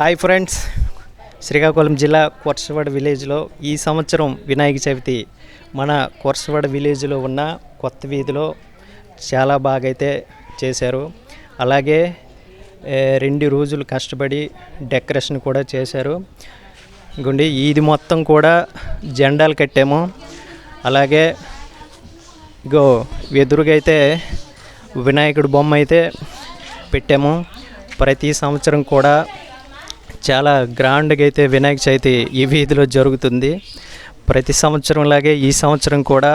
Hi friends Srikakulam జిల్లా కొర్సవాడ విలేజ్లో ఈ సంవత్సరం వినాయక చవితి. మన కొర్సవాడ విలేజ్లో ఉన్న కొత్త వీధిలో చాలా బాగా అయితే చేశారు. అలాగే రెండు రోజులు కష్టపడి డెకరేషన్ కూడా చేశారు. గుండి ఇది మొత్తం కూడా జెండాలు కట్టాము. అలాగే ఇగో ఎదురుగా అయితే వినాయకుడి బొమ్మ అయితే పెట్టాము. ప్రతి సంవత్సరం కూడా చాలా గ్రాండ్గా అయితే వినాయక చవితి ఈ వీధిలో జరుగుతుంది. ప్రతి సంవత్సరం లాగే ఈ సంవత్సరం కూడా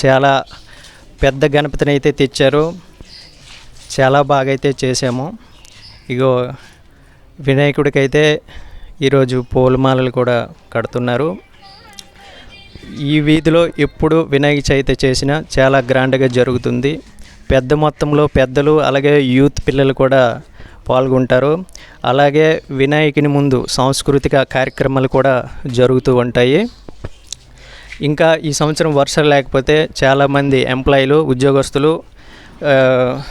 చాలా పెద్ద గణపతిని అయితే తెచ్చారు. చాలా బాగా అయితే చేసాము ఇగో వినాయకుడికైతే ఈరోజు పూలమాలలు కూడా కడుతున్నారు. ఈ వీధిలో ఎప్పుడు వినాయక చవితి చేసినా చాలా గ్రాండ్గా జరుగుతుంది. పెద్ద మొత్తంలో పెద్దలు అలాగే యూత్ పిల్లలు కూడా పాల్గొంటారు. అలాగే వినాయకుని ముందు సాంస్కృతిక కార్యక్రమాలు కూడా జరుగుతూ ఉంటాయి. ఇంకా ఈ సంవత్సరం వర్షాలు లేకపోతే చాలామంది ఎంప్లాయీలు ఉద్యోగస్తులు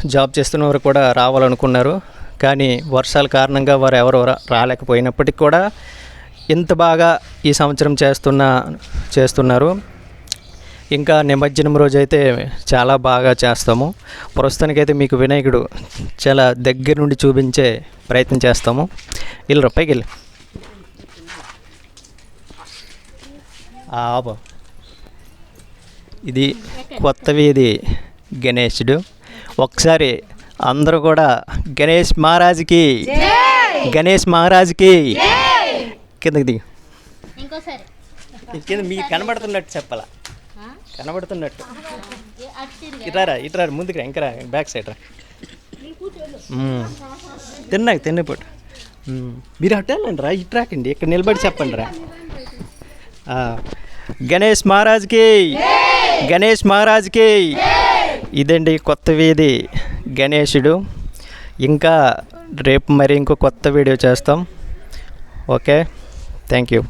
జాబ్ చేస్తున్న వారు కూడా రావాలనుకున్నారు. కానీ వర్షాల కారణంగా వారు ఎవరు రా- రాలేకపోయినప్పటికీ కూడా ఇంత బాగా ఈ సంవత్సరం చేస్తున్న చేస్తున్నారు. ఇంకా నిమజ్జనం రోజు అయితే చాలా బాగా చేస్తాము. ప్రస్తుతానికైతే మీకు వినాయకుడు చాలా దగ్గర నుండి చూపించే ప్రయత్నం చేస్తాము. ఇల్లు పైకి వెళ్ళి ఆబో ఇది కొత్త వీధి గణేశుడు. ఒకసారి అందరూ కూడా గణేష్ మహారాజ్కి గణేష్ మహారాజ్కి కిందకి దిగు. కింద మీకు కనబడుతున్నట్టు చెప్పాలా? కనబడుతున్నట్టు. ఏ అటు ఇట్రారా ఇట్రారా ముందుకు రా బ్యాక్ సైడ్ రా. తిన్నాక తిన్నపూట మీరు అట్టేళ్ళండి రా ఇట్రాకండి ఇక్కడ నిలబడి చెప్పండి రా. గణేష్ మహారాజ్కి గణేష్ మహారాజ్కి ఇదండి కొత్త వీధి గణేషుడు. ఇంకా రేపు మరి ఇంకో కొత్త వీడియో చేస్తాం. Okay thank you.